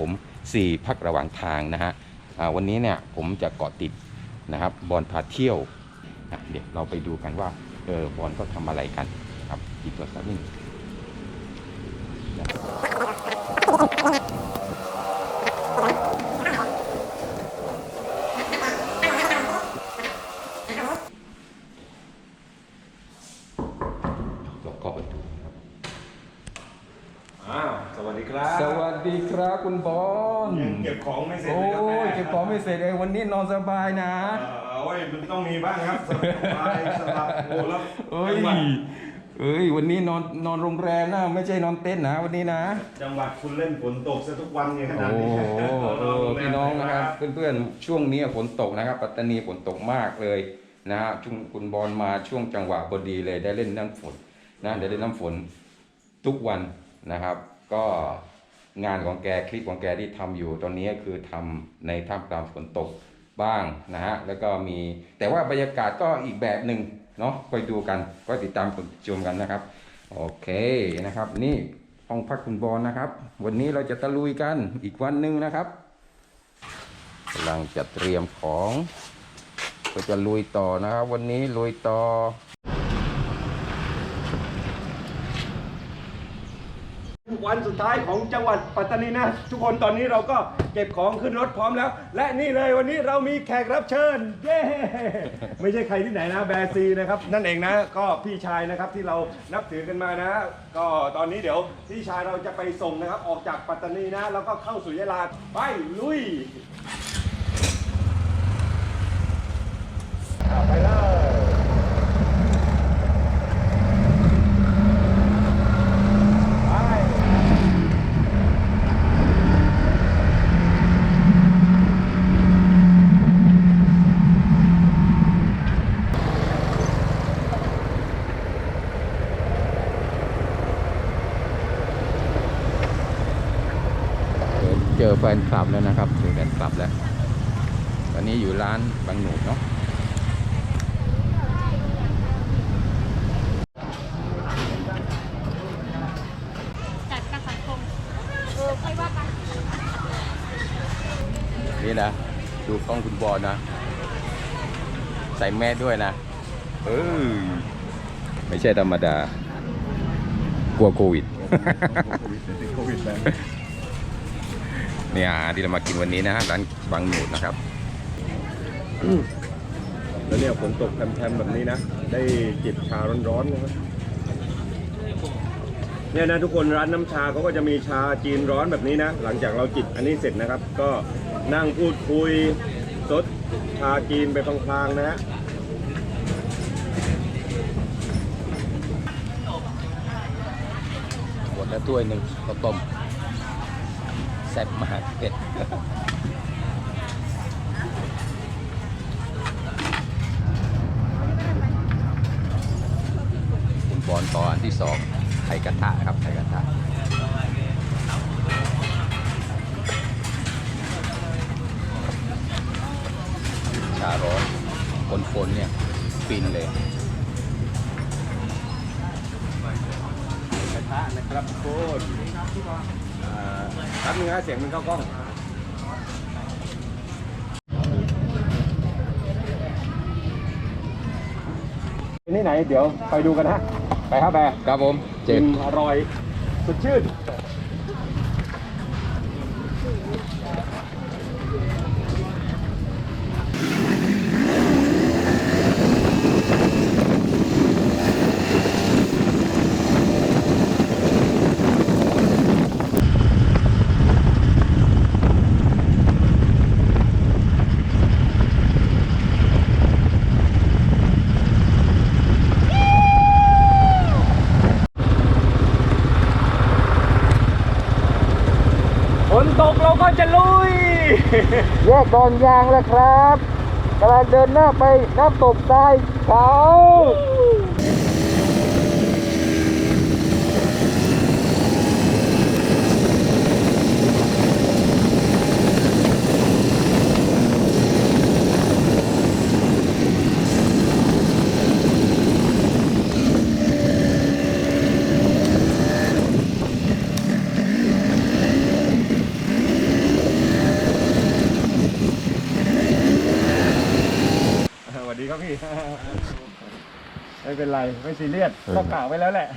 ผม4พักระหว่างทางนะฮะอ่าวันนี้เนี่ยผมจะเกาะติดนะครับบอลพาเที่ยวนะเดี๋ยวเราไปดูกันว่าเออบอลก็ทำอะไรกันครับอีกตัวสักนิดเราเคาะประตูครับ อ้า วสวัสดีครับ สวัสดีครับคุณบอลยังเก็บของไม่เสร็จโอ้เลยครับยเก็บของไม่เสร็จเลยวันนี้นอนสบายนะเอ่อโอ้ยมันต้องมีบ้างครับสบายสลับโอ้แล้วเอ้ยจังหวัดเอ้ยวันนี้นอนนอนโรงแรมนะไม่ใช่นอนเต้นท์นะวันนี้นะ จังหวัดคุณเล่นฝนตกซะทุกวันเนี่ยขนาดโอ้นี้โหเออพี่น้องนะครับเพื่อนๆช่วงนี้ฝนตกนะครับปัตตานีฝนตกมากเลยนะฮะช่วงคุณบอลมาช่วงจังหวะพอดีเลยได้เล่นน้ำฝนนะได้เล่นน้ำฝนทุกวันนะครับ ก็งานของแกคลิปของแกที่ทำอยู่ตอนนี้คือทำในท่ามกลางฝนตกบ้างนะฮะแล้วก็มีแต่ว่าบรรยากาศก็อีกแบบหนึ่งเนาะคอยดูกันก็ติดตามชมกันนะครับ โอเคนะครับ นี่ห้องพักคุณบอลนะครับ วันนี้เราจะตะลุยกันอีกวันหนึ่งนะครับกำลังจะเตรียมของ ก็จะลุยต่อนะครับ วันนี้ลุยต่อ วันสุดท้ายของจังหวัดปัตตานีนะ ทุกคนตอนนี้เราก็เก็บของขึ้นรถพร้อมแล้ว และนี่เลยวันนี้เรามีแขกรับเชิญเย้ไม่ใช่ใครที่ไหนนะแบร์ซีนะครับนั่นเองนะก็พี่ชายนะครับที่เรานับถือกันมานะ ก็ตอนนี้เดี๋ยวพี่ชายเราจะไปส่งนะครับ ออกจากปัตตานีนะ แล้วก็เข้าสู่ยะลาไปลุยไปเลยไป เจอแฟนคลับแล้วนะครับเจอแฟนคลับแล้ววันนี้อยู่ร้านบางหนูเนาะจัดการสังคมเออค่อยว่ากันนี่นะ ดูกล้องคุณบอลนะ ใส่แมสด้วยนะ เออไม่ใช่ธรรมดา กลัวโควิดโควิดแล้ว เนี่ยอาหารที่เรามากินวันนี้นะฮะร้านบางหนูนะครับแล้วเนี่ยฝนตกแทมๆแบบนี้นะ ได้จิบชาร้อนๆนะครับเนี่ยนะทุกคนร้านน้ำชาเขาก็จะมีชาจีนร้อนแบบนี้นะ หลังจากเราจิบอันนี้เสร็จนะครับ ก็นั่งพูดคุยซดชาจีนไปพลางๆนะฮะหมดแล้วถ้วยหนึ่งข้าวต้ม แซ่บมากเผ็ดคุณบอลต่ออันที่สองไข่กระทะครับไข่กระทะชาร้อนฝนๆเนี่ยฟินเลยกระทะนะครับทุกคน รับนึงฮะเสียงมันเข้ากล้องนี่ไหน เดี๋ยวไปดูกันฮะ ไปครับแบร์ครับผม เจ็กิดนอร่อยสดชื่น ฝนตกเราก็จะลุย แยกดอนยางแล้วครับกำลังเดินหน้าไปน้ำตกทรายเขา เป็นไร ไม่ซีเรียสเออ ก็กล่าวไว้แล้วแหละ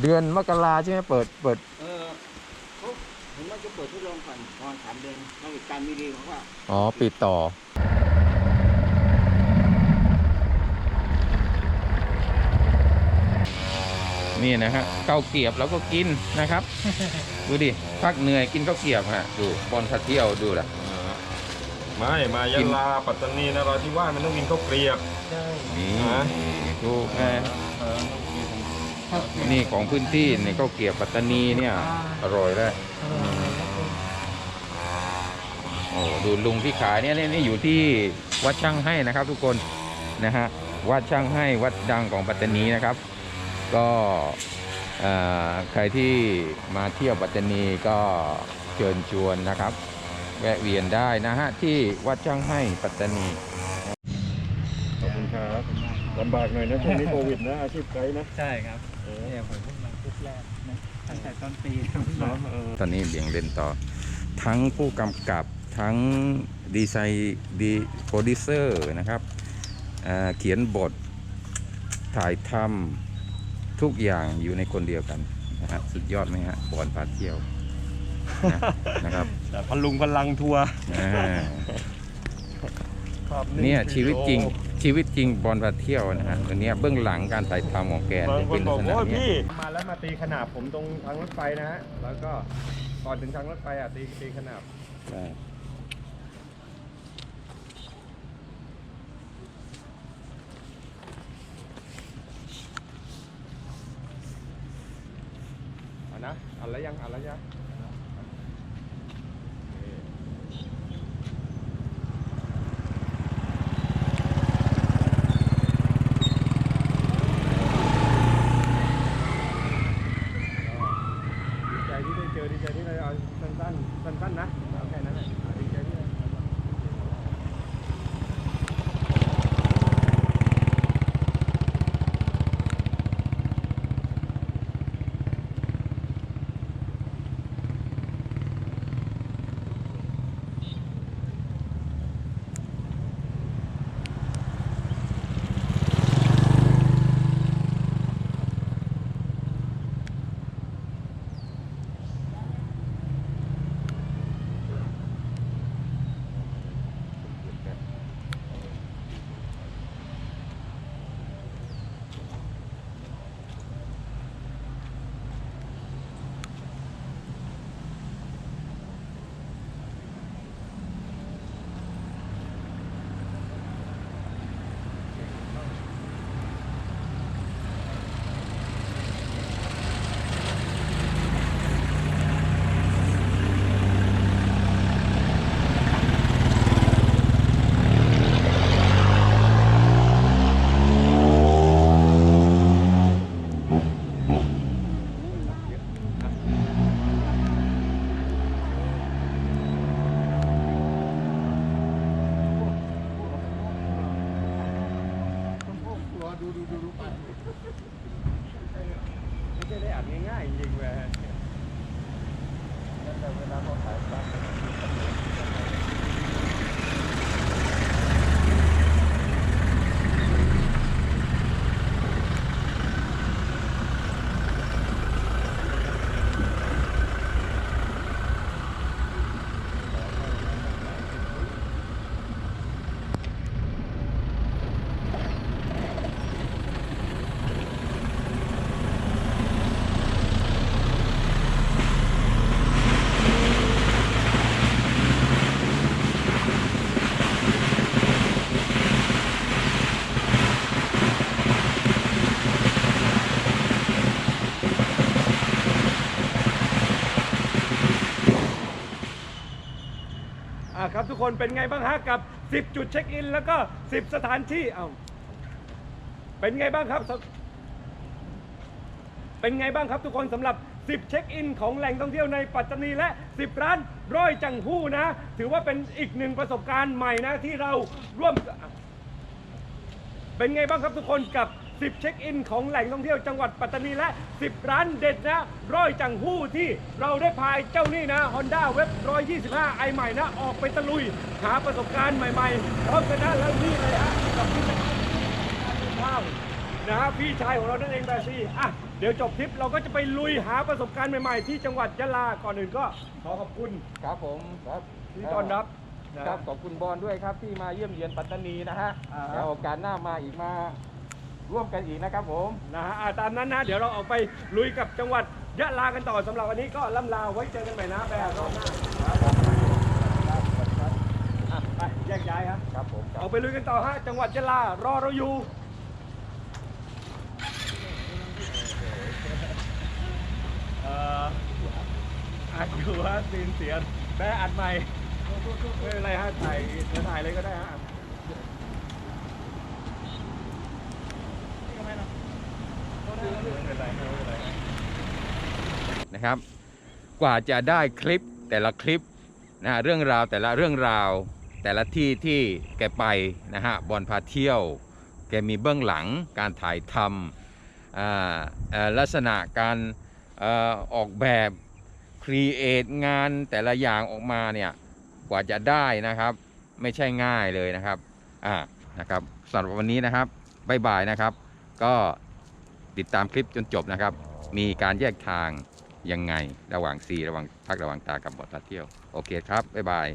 เดือนมกราใช่ไหมเปิดเปิด เออเขาเห็นว่าจะเปิดทดลองก่อนประมาณสามเดือนต้องอีกการมีดีของว่าอ๋อปิดต่อ นี่นะฮะข้าวเกรียบเราก็กินนะครับ ดูดิพักเหนื่อยกินข้าวเกรียบฮะดูบอลพาเที่ยวดูล่ะไม่มายะลาปัตตานีนราธิวาสมันต้องกินข้าวเกรียบนี่ฮะถูกไงนี่ของพื้นที่เนี่ยข้าวเกรียบปัตตานีเนี่ยอร่อยแล้วโอ้ดูลุงที่ขายเนี่ยเนี่ยนี่อยู่ที่วัดช่างให้นะครับ ทุกคนนะฮะวัดช่างให้วัดดังของปัตตานีนะครับ ก็เอ่อใครที่มาเที่ยวปัตตานีก็เชิญชวนนะครับ แวะเวียนได้นะฮะ ที่วัดช่างให้ปัตตานี ขอบคุณครับลำบากหน่อยนะช่วงนี้โควิดนะอาชีพไกด์นะ ใช่ครับเออเนี่ยผมเพิ่งมาชุดแรกนะตั้งแต่ต้นปีเนาะเออตอนนี้เบี่ยงเล่นต่อ ทั้งผู้กำกับทั้งดีไซน์ดีโปรดิวเซอร์นะครับเอ่อเขียนบทถ่ายทำ ทุกอย่างอยู่ในคนเดียวกันนะฮะสุดยอดไหมฮะบอลพาเที่ยวนะนะครับแต่พลุงพลังทัวร์อ่าภาพเนี่ยชีวิตจริงชีวิตจริงบอลพาเที่ยวนะฮะอันเนี้ยเบื้องหลังการถ่ายทำของแกบางจะคเป็นนบลัอกกษณะว่าเนี้ยพี่มาแล้วมาตีขนาบผมตรงทางรถไฟนะฮะแล้วก็ก่อนถึงทางรถไฟอะตีตีขนาบ ใช่ อะนะอ่านแล้วยังอ่านแล้วยัง คนเป็นไงบ้างฮะกับ 10 จุดเช็คอิน แล้วก็ 10 สถานที่เอาเป็นไงบ้างครับสเป็นไงบ้างครับทุกคนสำหรับ 10 เช็คอิน ของแหล่งท่องเที่ยวในปัตตานีและ 10 ร้านร้อยจังหู้นะ ถือว่าเป็นอีกหนึ่งประสบการณ์ใหม่นะที่เราร่วม เป็นไงบ้างครับทุกคนกับ 10 เช็คอินของแหล่งท่องเที่ยวจังหวัดปัตตานีและ 10 ร้านเด็ดนะร้อยจังหู้ที่เราได้พายเจ้านี่นะ Honda w e b 125ไอใหม่นะออกไปตะลุย หาประสบการณ์ใหม่ๆพร้อมกันนะแล้วนี่เลยฮะกับพี่ข้าวนะฮะพี่ชายของเรานั่นเองแบซี่อะเดี๋ยวจบทริปเราก็จะไปลุยหาประสบการณ์ใหม่ๆ ที่จังหวัดยะลาก่อนอื่นก็ขอขอบคุณครับผมครับที่ต้อนรับนะครับขอบคุณบอลด้วยครับที่มาเยี่ยมเยียนปัตตานีนะฮะอ่าฮะแล้วโอกาสหน้ามาอีกมา ร่วมกันอีกนะครับผมนะฮะอะตามนั้นนะ เดี๋ยวเราออกไปลุยกับจังหวัดยะลากันต่อสำหรับวันนี้ก็ล่ำลาไว้เจอกันใหม่นะแบร์รอบหน้าอะไปแยกย้ายครับครับผมออกไปลุยกันต่อฮะจังหวัดยะลารอเราอยู่เอ่ออัดอยู่ฮะซีนเสียงแบร์อัดใหม่ไม่เป็นไรฮะถ่ายเดี๋ยวถ่ายเลยก็ได้ฮะ นะครับ กว่าจะได้คลิปแต่ละคลิปนะฮะเรื่องราวแต่ละเรื่องราว แต่ละที่ที่แกไปนะฮะบอลพาเที่ยว แกมีเบื้องหลังการถ่ายทำอ่าลักษณะการออออกแบบครีเอทงานแต่ละอย่างออกมาเนี่ยกว่าจะได้นะครับ ไม่ใช่ง่ายเลยนะครับอ่านะครับสำหรับวันนี้นะครับบ๊ายบายนะครับ ก็ ติดตามคลิปจนจบนะครับ มีการแยกทางยังไงระหว่างซีระหว่างพักระหว่างตากับบอดพาเที่ยว โอเคครับ บ๊ายบาย